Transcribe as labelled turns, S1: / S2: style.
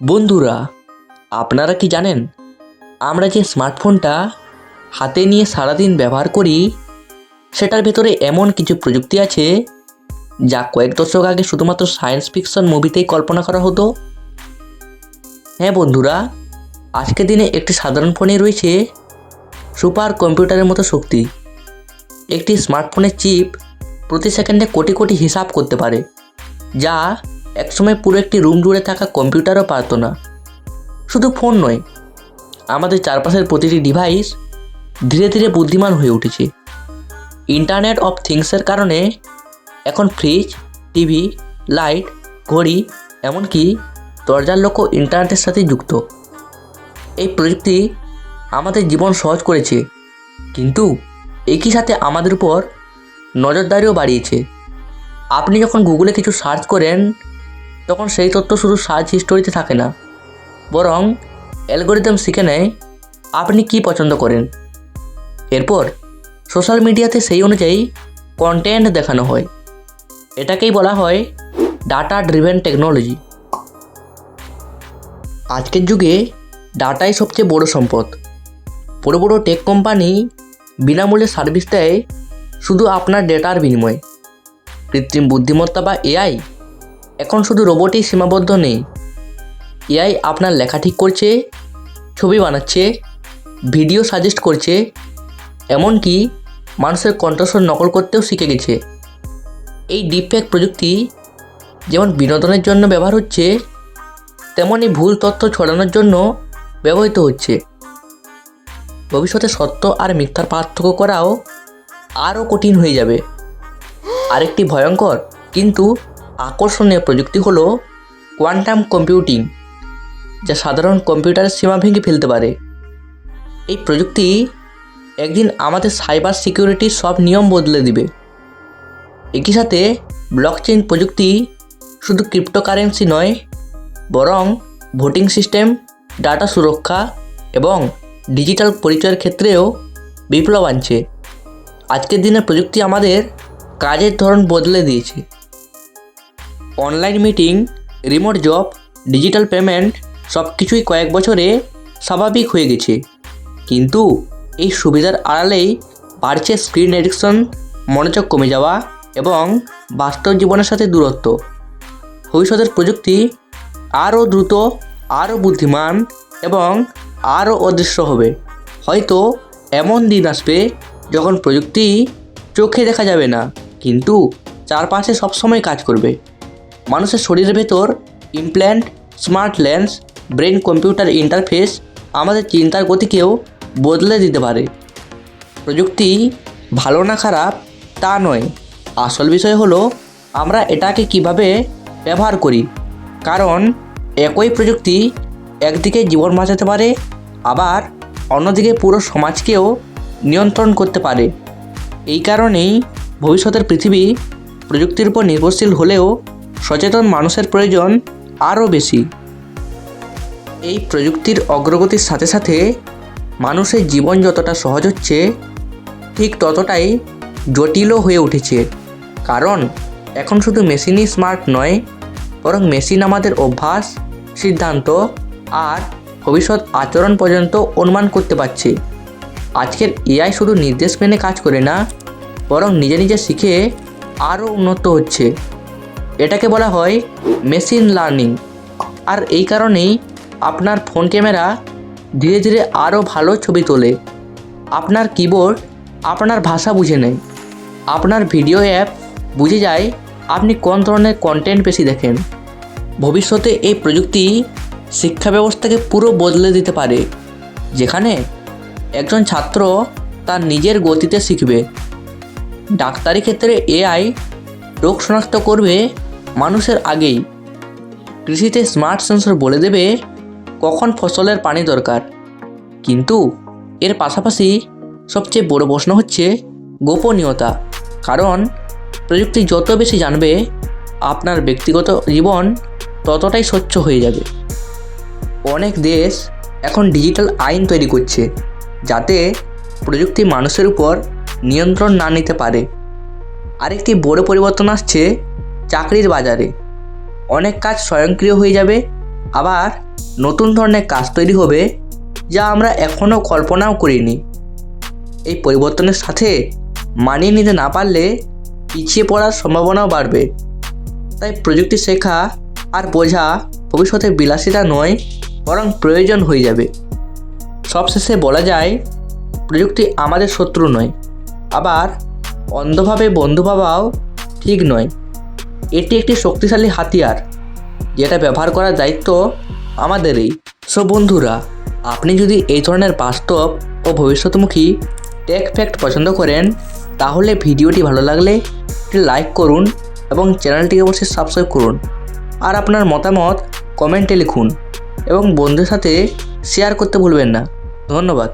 S1: বন্ধুরা, আপনারা কি জানেন, আমরা যে স্মার্টফোনটা হাতে নিয়ে সারাদিন ব্যবহার করি, সেটার ভেতরে এমন কিছু প্রযুক্তি আছে, যা কয়েক দশক আগে শুধুমাত্র সায়েন্স ফিকশন মুভিতেই কল্পনা করা হতো? হ্যাঁ বন্ধুরা, আজকের দিনে একটি সাধারণ ফোনে রয়েছে সুপার কম্পিউটারের মতো শক্তি। একটি স্মার্টফোনের চিপ প্রতি সেকেন্ডে কোটি কোটি হিসাব করতে পারে, যা একসময় পুরো একটি রুম জুড়ে থাকা কম্পিউটারও পারত না। শুধু ফোন নয়, আমাদের চারপাশের প্রতিটি ডিভাইস ধীরে ধীরে বুদ্ধিমান হয়ে উঠেছে। ইন্টারনেট অফ থিংসের কারণে এখন ফ্রিজ টিভি লাইট ঘড়ি, এমনকি দরজার লোকও ইন্টারনেটের সাথে যুক্ত। এই প্রযুক্তি আমাদের জীবন সহজ করেছে, কিন্তু একই সাথে আমাদের উপর নজরদারিও বাড়িয়েছে। আপনি যখন গুগলে কিছু সার্চ করেন তখন সেই তথ্য শুধু সার্চ হিস্টোরিতে থাকে না, বরং অ্যালগোরিদম শিখে নেয় আপনি কি পছন্দ করেন। এরপর সোশ্যাল মিডিয়াতে সেই অনুযায়ী কন্টেন্ট দেখানো হয়। এটাকেই বলা হয় ডাটা ড্রিভেন টেকনোলজি। আজকের যুগে ডাটাই সবচেয়ে বড় সম্পদ। বড় বড় টেক কোম্পানি বিনামূল্যে সার্ভিস দেয় শুধু আপনার ডেটার বিনিময়ে। কৃত্রিম বুদ্ধিমত্তা বা এআই এখন শুধু রোবটই সীমাবদ্ধ নেই। এআই আপনার লেখা ঠিক করছে, ছবি বানাচ্ছে ভিডিও সাজেস্ট করছে, এমনকি মানুষের কণ্ঠস্বর নকল করতেও শিখে গেছে। এই ডিপফেক প্রযুক্তি যেমন বিনোদনের জন্য ব্যবহার হচ্ছে তেমনই ভুল তথ্য ছড়ানোর জন্য ব্যবহৃত হচ্ছে। ভবিষ্যতে সত্য আর মিথ্যার পার্থক্য করাও আরও কঠিন হয়ে যাবে। আরেকটি ভয়ঙ্কর, কিন্তু আকর্ষণীয় প্রযুক্তি হলো কোয়ান্টাম কম্পিউটিং যা সাধারণ কম্পিউটারের সীমা ভেঙে ফেলতে পারে। এই প্রযুক্তি একদিন আমাদের সাইবার সিকিউরিটির সব নিয়ম বদলে দিবে। একই সাথে ব্লকচেইন প্রযুক্তি শুধু ক্রিপ্টোকারেন্সি নয়, বরং ভোটিং সিস্টেম ডাটা সুরক্ষা এবং ডিজিটাল পরিচয়ের ক্ষেত্রেও বিপ্লব আনছে। আজকের দিনে প্রযুক্তি আমাদের কাজের ধরন বদলে দিয়েছে। Online meeting remote job digital payment সব কিছুই কয়েক বছরে স্বাভাবিক হয়ে গেছে। কিন্তু এই সুবিধার আড়ালেই বাড়ছে স্ক্রিন এডিকশন মনোযোগ কমে যাওয়া এবং বাস্তব জীবনের সাথে দূরত্ব। ভবিষ্যতের প্রযুক্তি আরও দ্রুত, আরও বুদ্ধিমান এবং আরও অদৃশ্য হবে। হয়তো এমন দিন আসবে যখন প্রযুক্তি চোখে দেখা যাবে না, কিন্তু চারপাশে সবসময় কাজ করবে। মানুষের শরীরের ভেতর implant smart lens brain computer interface আমাদের চিন্তার গতিকেও বদলে দিতে পারে। প্রযুক্তি ভালো না খারাপ তা নয়। আসল বিষয় হলো আমরা এটাকে কীভাবে ব্যবহার করি। কারণ একই প্রযুক্তি একদিকে জীবন বাঁচাতে পারে, আবার অন্যদিকে পুরো সমাজকেও নিয়ন্ত্রণ করতে পারে। এই কারণেই ভবিষ্যতের পৃথিবী প্রযুক্তির উপর নির্ভরশীল হলেও সচেতন মানুষের প্রয়োজন আরও বেশি। এই প্রযুক্তির অগ্রগতির সাথে সাথে মানুষের জীবন যতটা সহজ হচ্ছে, ঠিক ততটাই জটিলও হয়ে উঠেছে। কারণ, এখন শুধু মেশিনই স্মার্ট নয়, বরং মেশিন আমাদের অভ্যাস, সিদ্ধান্ত আর ভবিষ্যৎ আচরণ পর্যন্ত অনুমান করতে পারছে। আজকের এআই শুধু নির্দেশ মেনে কাজ করে না, বরং নিজে নিজে শিখে আরও উন্নত হচ্ছে। এটাকে বলা হয় মেশিন লার্নিং। আর এই কারণেই আপনার ফোন ক্যামেরা ধীরে ধীরে আরও ভালো ছবি তোলে। আপনার কিবোর্ড আপনার ভাষা বুঝে নেয়। আপনার ভিডিও অ্যাপ বুঝে যায় আপনি কোন ধরনের কন্টেন্ট বেশি দেখেন। ভবিষ্যতে এই প্রযুক্তি শিক্ষা ব্যবস্থাকে পুরো বদলে দিতে পারে, যেখানে একজন ছাত্র তার নিজের গতিতে শিখবে। ডাক্তারি ক্ষেত্রে এআই রোগ শনাক্ত করবে মানুষের আগেই কৃষিতে স্মার্ট সেন্সর বলে দেবে কখন ফসলের পানি দরকার। কিন্তু এর পাশাপাশি সবচেয়ে বড় প্রশ্ন হচ্ছে গোপনীয়তা। কারণ প্রযুক্তি যত বেশি জানবে আপনার ব্যক্তিগত জীবন ততটাই স্বচ্ছ হয়ে যাবে। অনেক দেশ এখন ডিজিটাল আইন তৈরি করছে, যাতে প্রযুক্তি মানুষের উপর নিয়ন্ত্রণ না নিতে পারে। আরেকটি বড় পরিবর্তন আসছে চাকরির বাজারে। অনেক কাজ স্বয়ংক্রিয় হয়ে যাবে, আবার নতুন ধরনের কাজ তৈরি হবে, যা আমরা এখনও কল্পনাও করিনি। এই পরিবর্তনের সাথে মানিয়ে নিতে না পারলে পিছিয়ে পড়ার সম্ভাবনাও বাড়বে। তাই প্রযুক্তি শেখা আর বোঝা ভবিষ্যতে বিলাসিতা নয়, বরং প্রয়োজন হয়ে যাবে। সবশেষে বলা যায়, প্রযুক্তি আমাদের শত্রু নয়, আবার অন্ধভাবে বন্ধু ভাবাও ঠিক নয়। এটি একটি শক্তিশালী হাতিয়ার, যেটা ব্যবহার করার দায়িত্ব আমাদেরই। সো বন্ধুরা, আপনি যদি এই ধরনের বাস্তব ও ভবিষ্যৎমুখী টেক ফ্যাক্ট পছন্দ করেন, তাহলে ভিডিওটি ভালো লাগলে একটি লাইক করুন এবং চ্যানেলটিকে অবশ্যই সাবস্ক্রাইব করুন। আর আপনার মতামত কমেন্টে লিখুন এবং বন্ধুদের সাথে শেয়ার করতে ভুলবেন না। ধন্যবাদ।